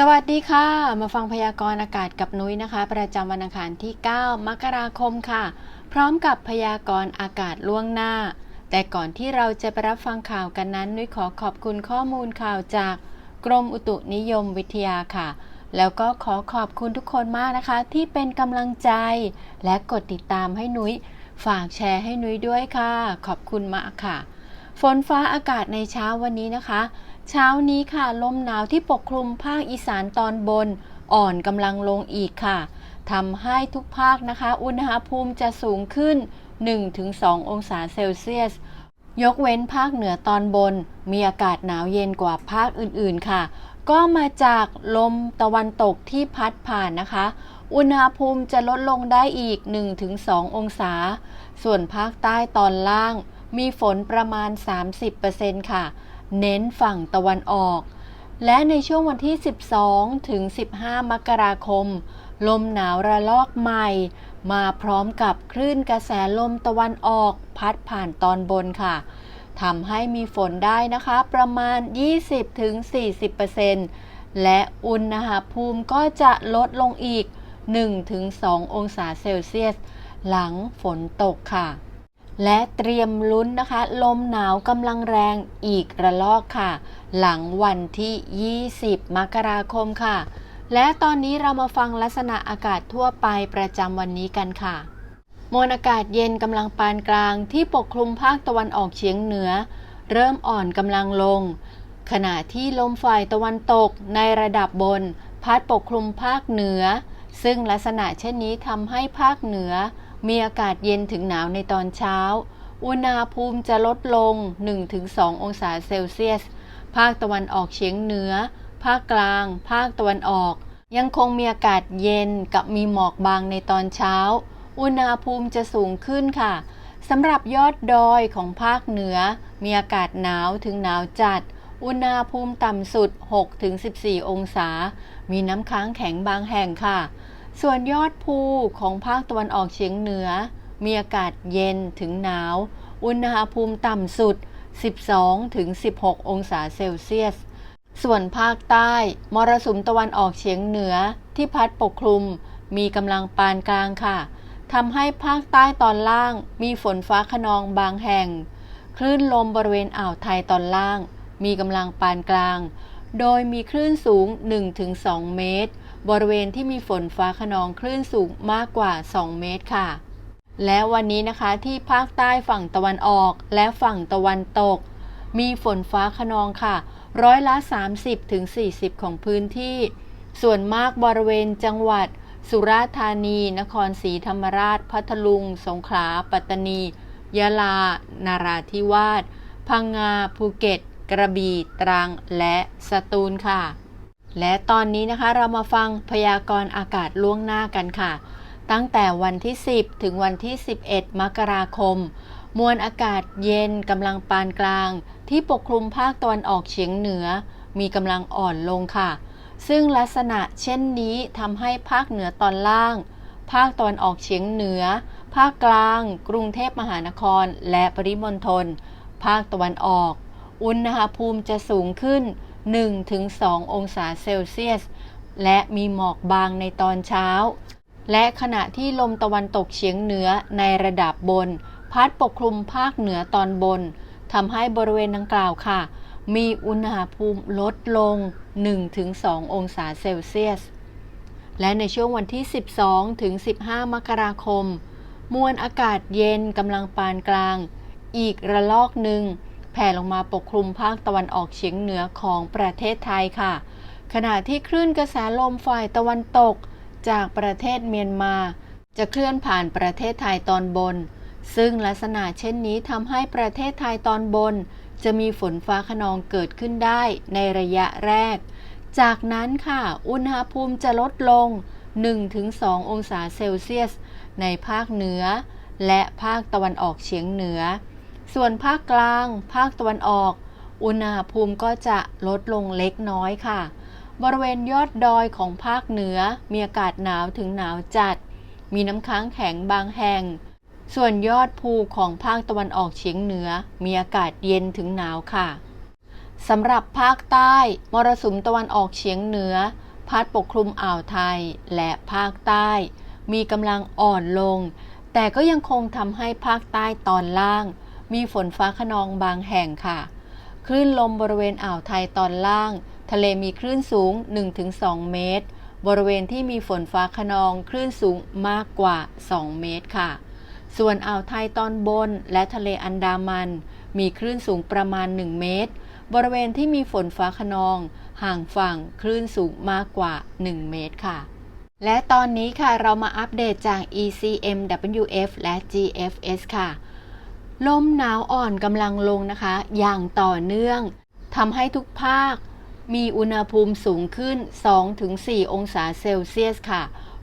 สวัสดีค่ะ มาฟังพยากรณ์อากาศกับนุ้ยนะคะ ประจำวันอังคารที่ 9 มกราคมค่ะ พร้อมกับพยากรณ์อากาศล่วงหน้า แต่ก่อนที่เราจะไปรับฟังข่าวกันนั้น นุ้ยขอขอบคุณข้อมูลข่าวจากกรมอุตุนิยมวิทยาค่ะ แล้วก็ขอขอบคุณทุกคนมากนะคะ ที่เป็นกำลังใจ และกดติดตามให้นุ้ย ฝากแชร์ให้นุ้ยด้วยค่ะ ขอบคุณมากค่ะ ฝนฟ้าอากาศในเช้าวันนี้นะคะ เช้านี้ค่ะลมหนาวที่ปกคลุมภาคอีสานตอนบน อ่อนกำลังลงอีกค่ะทำให้ทุกภาคนะคะ อุณหภูมิจะสูงขึ้น 1-2 องศาเซลเซียส ยกเว้นภาคเหนือตอนบน มีอากาศหนาวเย็นกว่าภาคอื่นๆค่ะ ก็มาจากลมตะวันตกที่พัดผ่านนะคะ อุณหภูมิจะลดลงได้อีก 1-2 องศา ส่วนภาคใต้ตอนล่าง มีฝนประมาณ 30%ค่ะ เน้นฝั่งตะวันออก และในช่วงวันที่ 12 ถึง 15 มกราคม ลมหนาวระลอกใหม่ มาพร้อมกับคลื่นกระแสลมตะวันออกพัดผ่านตอนบนค่ะทำให้มีฝนได้นะคะ ประมาณ 20-40%และอุณหภูมิก็จะลดลงอีก 1-2 องศาเซลเซียส หลังฝนตกค่ะ และเตรียมลุ้นนะคะ ลมหนาวกำลังแรงอีกระลอกค่ะ หลังวันที่ 20 มกราคมค่ะ และตอนนี้เรามาฟังลักษณะอากาศทั่วไปประจำวันนี้กันค่ะมวลอากาศเย็นกำลังปานกลางที่ปกคลุมภาคตะวันออกเฉียงเหนือ เริ่มอ่อนกำลังลง ขณะที่ลมฝ่ายตะวันตกในระดับบน พัดปกคลุมภาคเหนือ ซึ่งลักษณะเช่นนี้ทำให้ภาคเหนือ มีอากาศเย็นถึงหนาวในตอนเช้า อุณหภูมิจะลดลง 1-2 องศาเซลเซียส ภาคตะวันออกเฉียงเหนือ ภาคกลาง ภาคตะวันออก ยังคงมีอากาศเย็นกับมีหมอกบางในตอนเช้า อุณหภูมิจะสูงขึ้นค่ะสำหรับยอดดอยของภาคเหนือ มีอากาศหนาวถึงหนาวจัด อุณหภูมิต่ำสุด 6-14 องศา มีน้ำค้างแข็งบางแห่งค่ะ ส่วนยอดภูของภาคตะวันออกเฉียงเหนือ มีอากาศเย็นถึงหนาว อุณหภูมิต่ำสุด 12-16 องศาเซลเซียส ส่วนภาคใต้ มรสุมตะวันออกเฉียงเหนือที่พัดปกคลุม มีกำลังปานกลางค่ะทำให้ภาคใต้ตอนล่าง มีฝนฟ้าขนองบางแห่ง คลื่นลมบริเวณอ่าวไทยตอนล่าง มีกำลังปานกลาง โดยมีคลื่นสูง 1-2 เมตร บริเวณที่มีฝนฟ้าขนองคลื่นสูงมากกว่า 2 เมตรค่ะ และวันนี้นะคะที่ภาคใต้ฝั่งตะวันออกและฝั่งตะวันตก มีฝนฟ้าขนองค่ะ ร้อยละ 30-40 ของพื้นที่ ส่วนมากบริเวณจังหวัด สุราษฎร์ธานี นครศรีธรรมราช พัทลุง สงขลา ปัตตานี ยะลา นาราธิวาส พังงา ภูเก็ต กระบี่ ตรัง และสตูลค่ะ และตอนนี้นะคะเรามาฟังพยากรณ์อากาศล่วงหน้ากันค่ะ ตั้งแต่วันที่ 10 ถึงวันที่ 11 มกราคม มวลอากาศเย็นกำลังปานกลาง ที่ปกคลุมภาคตะวันออกเฉียงเหนือ มีกำลังอ่อนลงค่ะ ซึ่งลักษณะเช่นนี้ทำให้ภาคเหนือตอนล่าง ภาคตะวันออกเฉียงเหนือ ภาคกลาง กรุงเทพมหานคร และปริมณฑลภาคตะวันออก อุณหภูมิจะสูงขึ้น 1-2 องศาเซลเซียส และมีหมอกบางในตอนเช้า และขณะที่ลมตะวันตกเฉียงเหนือในระดับบน พัดปกคลุมภาคเหนือตอนบนทำให้บริเวณดังกล่าวค่ะ มีอุณหภูมิลดลง 1-2 องศาเซลเซียส และในช่วงวันที่ 12ถึง15 มกราคม มวลอากาศเย็นกำลังปานกลาง อีกระลอกหนึ่ง แผ่ลงมาปกคลุมภาคตะวันออกเฉียงเหนือของประเทศไทยค่ะ ขณะที่คลื่นกระแสลมฝ่ายตะวันตกจากประเทศเมียนมา จะเคลื่อนผ่านประเทศไทยตอนบน ซึ่งลักษณะเช่นนี้ทำให้ประเทศไทยตอนบน จะมีฝนฟ้าขนองเกิดขึ้นได้ในระยะแรก จากนั้นค่ะ อุณหภูมิจะลดลง 1-2 องศาเซลเซียส ในภาคเหนือ และภาคตะวันออกเฉียงเหนือ ส่วนภาคกลาง ภาคตะวันออก อุณหภูมิก็จะลดลงเล็กน้อยค่ะ บริเวณยอดดอยของภาคเหนือมีอากาศหนาวถึงหนาวจัด มีน้ำค้างแข็งบางแห่ง ส่วนยอดภูของภาคตะวันออกเฉียงเหนือ มีอากาศเย็นถึงหนาวค่ะสำหรับภาคใต้ มรสุมตะวันออกเฉียงเหนือ พัดปกคลุมอ่าวไทยและภาคใต้ มีกำลังอ่อนลง แต่ก็ยังคงทำให้ภาคใต้ตอนล่าง มีฝนฟ้าขนองบางแห่งค่ะ คลื่นลมบริเวณอ่าวไทยตอนล่าง ทะเลมีคลื่นสูง 1-2 เมตร บริเวณที่มีฝนฟ้าขนองคลื่นสูงมากกว่า 2 เมตรค่ะ ส่วนอ่าวไทยตอนบนและทะเลอันดามัน มีคลื่นสูงประมาณ 1 เมตร บริเวณที่มีฝนฟ้าขนอง ห่างฝั่งคลื่นสูงมากกว่า 1 เมตรค่ะและตอนนี้ค่ะเรามาอัปเดตจาก ECMWF และ GFS ค่ะ ลมหนาวอ่อนกำลังลงนะคะ อย่างต่อเนื่องทำให้ทุกภาค มีอุณหภูมิสูงขึ้น 2-4 องศาเซลเซียสค่ะ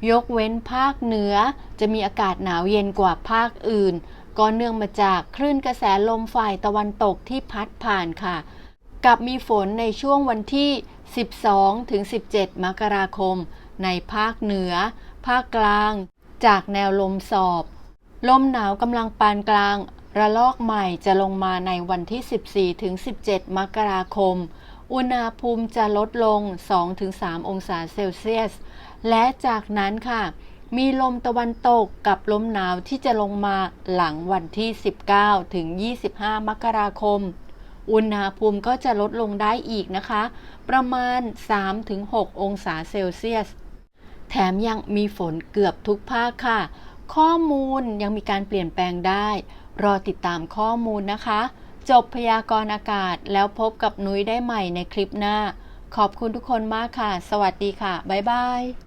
ยกเว้นภาคเหนือจะมีอากาศหนาวเย็นกว่าภาคอื่น ก็เนื่องมาจากคลื่นกระแสลมฝ่ายตะวันตกที่พัดผ่านค่ะ กับมีฝนในช่วงวันที่ 12-17 มกราคม ในภาคเหนือ ภาคกลาง จากแนวลมสอบ ลมหนาวกำลังปานกลาง ระลอกใหม่จะลงมาในวันที่ 14-17 มกราคม อุณหภูมิจะลดลง 2-3 องศาเซลเซียส และจากนั้นค่ะ มีลมตะวันตกกับลมหนาวที่จะลงมาหลังวันที่ 19 ถึง 25 มกราคม อุณหภูมิก็จะลดลงได้อีกนะคะ ประมาณ 3-6 องศาเซลเซียส แถมยังมีฝนเกือบทุกภาคค่ะ ข้อมูลยังมีการเปลี่ยนแปลงได้ รอติดตามข้อมูลนะคะ จบพยากรณ์อากาศแล้วพบกับนุ้ยได้ใหม่ในคลิปหน้า ขอบคุณทุกคนมากค่ะ สวัสดีค่ะ บ๊ายบาย